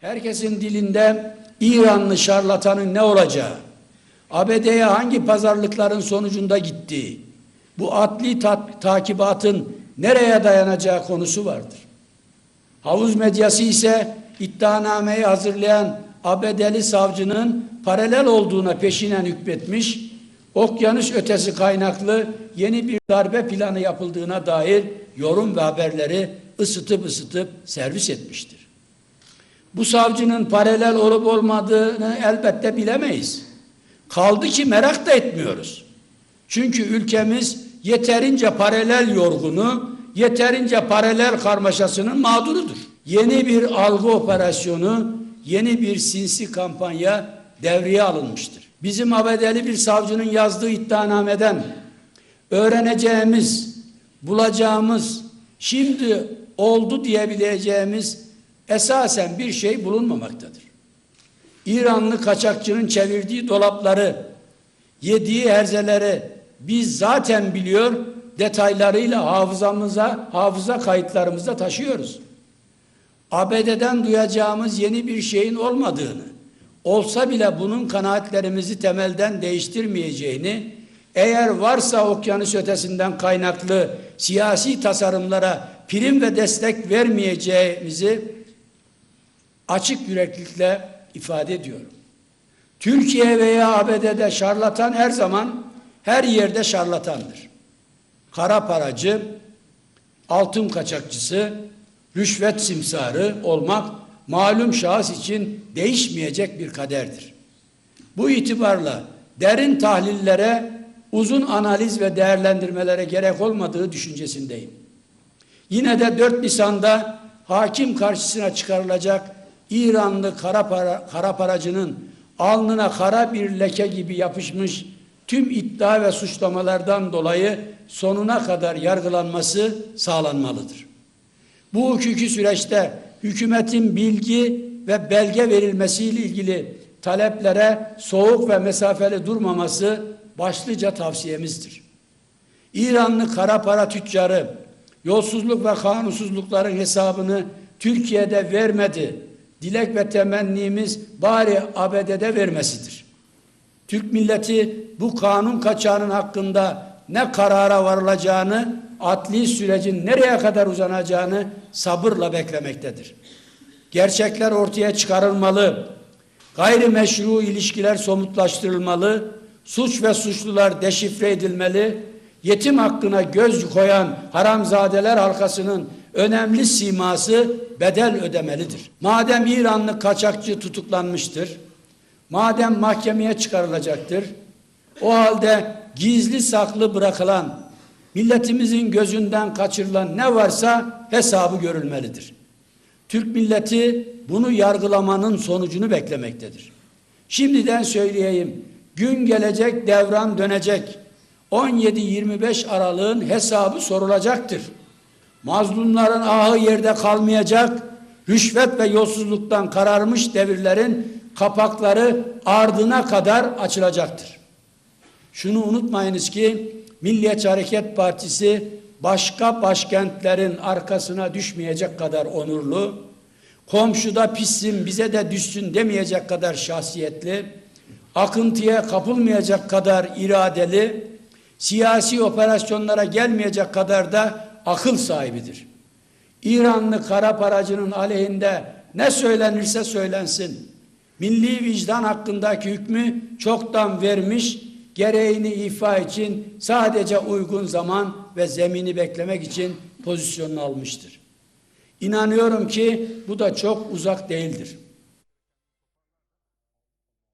Herkesin dilinde İranlı şarlatanın ne olacağı, ABD'ye hangi pazarlıkların sonucunda gittiği, bu adli ta- takibatın nereye dayanacağı konusu vardır. Havuz medyası ise iddianameyi hazırlayan ABD'li savcının paralel olduğuna peşinen hükmetmiş, okyanus ötesi kaynaklı yeni bir darbe planı yapıldığına dair yorum ve haberleri ısıtıp ısıtıp servis etmiştir. Bu savcının paralel olup olmadığını elbette bilemeyiz. Kaldı ki merak da etmiyoruz. Çünkü ülkemiz yeterince paralel yorgunu, yeterince paralel karmaşasının mağdurudur. Yeni bir algı operasyonu, yeni bir sinsi kampanya devreye alınmıştır. Bizim ABD'li bir savcının yazdığı iddianameden öğreneceğimiz, bulacağımız, şimdi oldu diyebileceğimiz esasen bir şey bulunmamaktadır. İranlı kaçakçının çevirdiği dolapları, yediği herzeleri biz zaten biliyor, detaylarıyla hafızamıza, hafıza kayıtlarımızda taşıyoruz. ABD'den duyacağımız yeni bir şeyin olmadığını, olsa bile bunun kanaatlerimizi temelden değiştirmeyeceğini, eğer varsa okyanus ötesinden kaynaklı siyasi tasarımlara prim ve destek vermeyeceğimizi açık yüreklilikle ifade ediyorum. Türkiye veya ABD'de şarlatan her zaman her yerde şarlatandır. Kara paracı, altın kaçakçısı, rüşvet simsarı olmak malum şahıs için değişmeyecek bir kaderdir. Bu itibarla derin tahlillere, uzun analiz ve değerlendirmelere gerek olmadığı düşüncesindeyim. Yine de 4 Nisan'da hakim karşısına çıkarılacak İranlı kara, para, kara paracının alnına kara bir leke gibi yapışmış tüm iddia ve suçlamalardan dolayı sonuna kadar yargılanması sağlanmalıdır. Bu hukuki süreçte hükümetin bilgi ve belge verilmesiyle ilgili taleplere soğuk ve mesafeli durmaması başlıca tavsiyemizdir. İranlı kara para tüccarı yolsuzluk ve kanunsuzlukların hesabını Türkiye'de vermedi. Dilek ve temennimiz bari ABD'de vermesidir. Türk milleti bu kanun kaçağının hakkında ne karara varılacağını, adli sürecin nereye kadar uzanacağını sabırla beklemektedir. Gerçekler ortaya çıkarılmalı, gayrimeşru ilişkiler somutlaştırılmalı, suç ve suçlular deşifre edilmeli, yetim hakkına göz koyan haramzadeler halkasının önemli siması bedel ödemelidir. Madem İranlı kaçakçı tutuklanmıştır, madem mahkemeye çıkarılacaktır, o halde gizli saklı bırakılan, milletimizin gözünden kaçırılan ne varsa hesabı görülmelidir. Türk milleti bunu yargılamanın sonucunu beklemektedir. Şimdiden söyleyeyim, gün gelecek devran dönecek. 17-25 Aralık'ın hesabı sorulacaktır. Mazlumların ahı yerde kalmayacak, rüşvet ve yolsuzluktan kararmış devirlerin kapakları ardına kadar açılacaktır. Şunu unutmayınız ki Milliyetçi Hareket Partisi başka başkentlerin arkasına düşmeyecek kadar onurlu, komşuda pissin bize de düşsün demeyecek kadar şahsiyetli, akıntıya kapılmayacak kadar iradeli, siyasi operasyonlara gelmeyecek kadar da akıl sahibidir. İranlı kara paracının aleyhinde ne söylenirse söylensin. Milli vicdan hakkındaki hükmü çoktan vermiş, gereğini ifa için sadece uygun zaman ve zemini beklemek için pozisyonunu almıştır. İnanıyorum ki bu da çok uzak değildir.